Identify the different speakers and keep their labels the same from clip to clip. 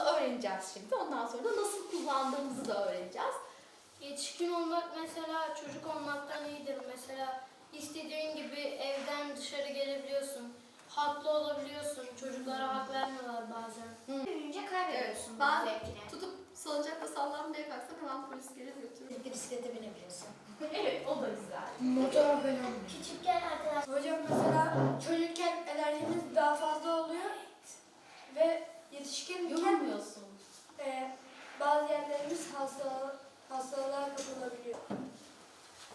Speaker 1: Ondan sonra da nasıl kullandığımızı da öğreneceğiz.
Speaker 2: Yetişkin olmak mesela çocuk olmaktan iyidir. Mesela istediğin gibi evden dışarı gelebiliyorsun. Haklı olabiliyorsun. Çocuklara hak vermiyorlar bazen.
Speaker 3: Büyüyünce kaybediyorsun bu
Speaker 1: Ben
Speaker 3: zevkini.
Speaker 1: tutup salıncakla sallanmaya kalksam hemen polis gelir götürür.
Speaker 3: Bisiklete binebiliyorsun.
Speaker 1: Evet o da güzel.
Speaker 4: Motor falan.
Speaker 3: Küçükken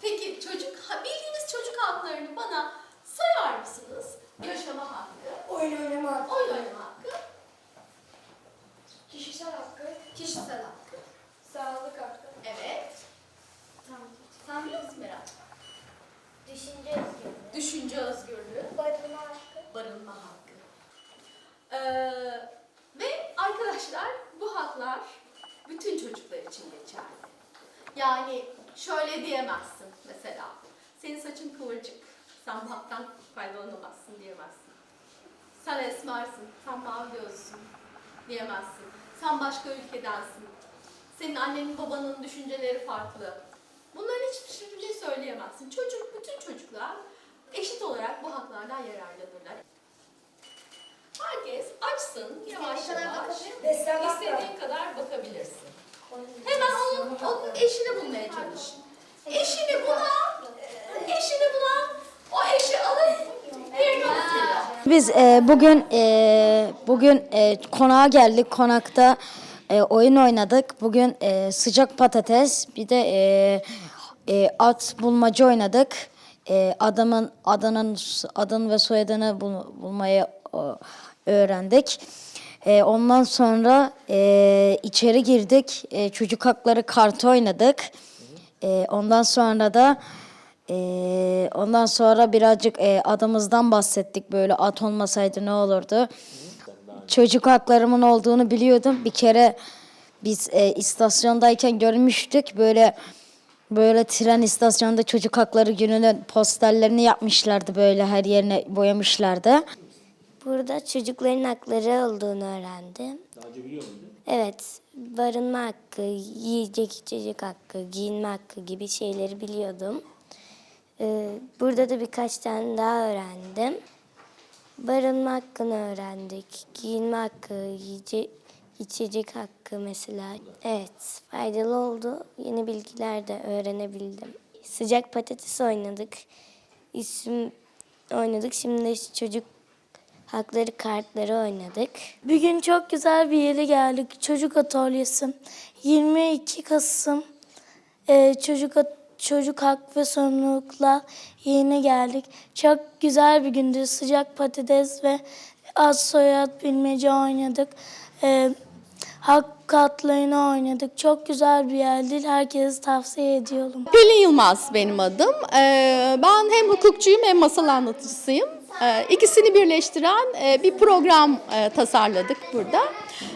Speaker 1: Peki çocuk, bildiğiniz çocuk haklarını bana sayar mısınız? Yaşama hakkı,
Speaker 4: Oyun oynama,
Speaker 1: oyun oynama hakkı,
Speaker 4: kişisel hakkı,
Speaker 1: kişisel hakkı.
Speaker 4: sağlık hakkı.
Speaker 1: Evet. Sen biliyor musun
Speaker 3: düşünce özgürlüğü.
Speaker 1: Düşünce özgürlüğü,
Speaker 3: Barınma hakkı.
Speaker 1: barınma hakkı. Ee, ve arkadaşlar bu haklar bütün çocuklar için geçerli. Yani şöyle diyemezsin mesela. Senin saçın kıvırcık, sen bu haktan faydalanamazsın diyemezsin. Sen esmersin, sen mavi gözlüsün diyemezsin. Sen başka ülkedensin. Senin annenin babanın düşünceleri farklı. Bunların hiçbir şey söyleyemezsin. Çocuk, bütün çocuklar eşit olarak bu haklardan yararlanırlar. Herkes açsın yavaş yavaş. İstediğin kadar bakabilirsin. Hemen onun, onun eşini bulmaya çalış. Eşini bulan, eşini bulan o eşi oturuyor.
Speaker 5: Biz e, bugün e, bugün e, konağa geldik. Konakta e, oyun oynadık. Bugün e, sıcak patates bir de e, e, at bulmaca oynadık. E, adamın adının adını ve soyadını bul, bulmayı o, öğrendik. E, ondan sonra e, içeri girdik. E, çocuk hakları kartı oynadık. E, ondan sonra da ee, ondan sonra birazcık e, adımızdan bahsettik böyle at olmasaydı ne olurdu. Çocuk haklarımın olduğunu biliyordum. Bir kere biz e, istasyondayken görmüştük böyle böyle tren istasyonunda çocuk hakları gününün posterlerini yapmışlardı böyle her yerine boyamışlardı.
Speaker 6: Burada çocukların hakları olduğunu öğrendim.
Speaker 7: Daha önce biliyor muydun?
Speaker 6: Evet, barınma hakkı, yiyecek içecek hakkı, giyinme hakkı gibi şeyleri biliyordum. Ee, burada da birkaç tane daha öğrendim. Barınma hakkını öğrendik, giyinme hakkı, yiyecek içecek hakkı mesela. Evet, faydalı oldu. Yeni bilgiler de öğrenebildim. Sıcak patates oynadık. İsim oynadık. Şimdi çocuk hakları kartları oynadık.
Speaker 8: Bugün çok güzel bir yere geldik. Çocuk atölyesi. 22 Kasım e, çocuk çocuk hak ve sorumlulukla yeni geldik. Çok güzel bir gündü. Sıcak patates ve az soyad bilmece oynadık. E, hak katlarını oynadık. Çok güzel bir yerdi. Herkese tavsiye ediyorum.
Speaker 9: Pelin Yılmaz benim adım. Ee, Ben hem hukukçuyum hem masal anlatıcısıyım. Ee, İkisini birleştiren e, bir program e, tasarladık burada.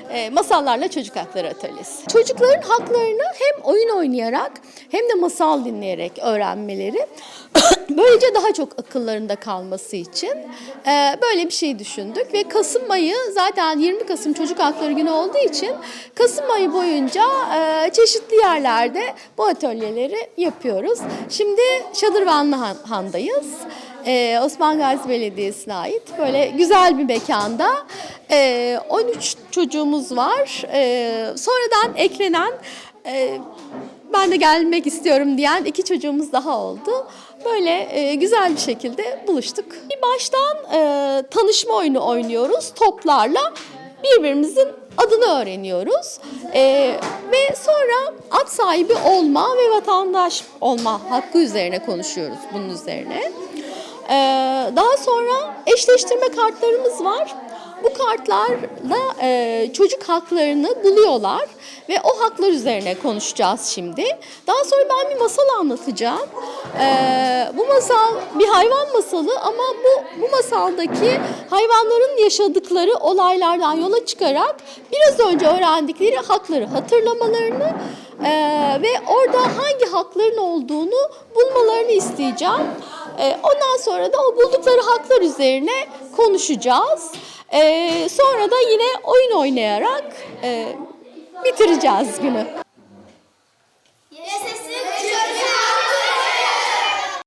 Speaker 9: E, Masallarla Çocuk Hakları Atölyesi. Çocukların haklarını hem oyun oynayarak hem de masal dinleyerek öğrenmeleri böylece daha çok akıllarında kalması için böyle bir şey düşündük ve Kasım ayı zaten 20 Kasım Çocuk Hakları Günü olduğu için Kasım ayı boyunca çeşitli yerlerde bu atölyeleri yapıyoruz. Şimdi Şadırvanlı Han- Han'dayız. E, Osman Gazi Belediyesi'ne ait böyle güzel bir mekanda e, 13 çocuğumuz var. E, sonradan eklenen e, ben de gelmek istiyorum diyen iki çocuğumuz daha oldu. Böyle e, güzel bir şekilde buluştuk. Bir baştan e, tanışma oyunu oynuyoruz toplarla. Birbirimizin adını öğreniyoruz. E, ve sonra at sahibi olma ve vatandaş olma hakkı üzerine konuşuyoruz bunun üzerine. E, daha sonra eşleştirme kartlarımız var. Bu kartlarla e, çocuk haklarını buluyorlar ve o haklar üzerine konuşacağız şimdi. Daha sonra ben bir masal anlatacağım. E, bu masal bir hayvan masalı ama bu bu masaldaki hayvanların yaşadıkları olaylardan yola çıkarak biraz önce öğrendikleri hakları hatırlamalarını e, ve orada hangi hakların olduğunu bulmalarını isteyeceğim. E, ondan sonra da o buldukları haklar üzerine konuşacağız. Ee, sonra da yine oyun oynayarak e, bitireceğiz günü.
Speaker 3: Yaşasın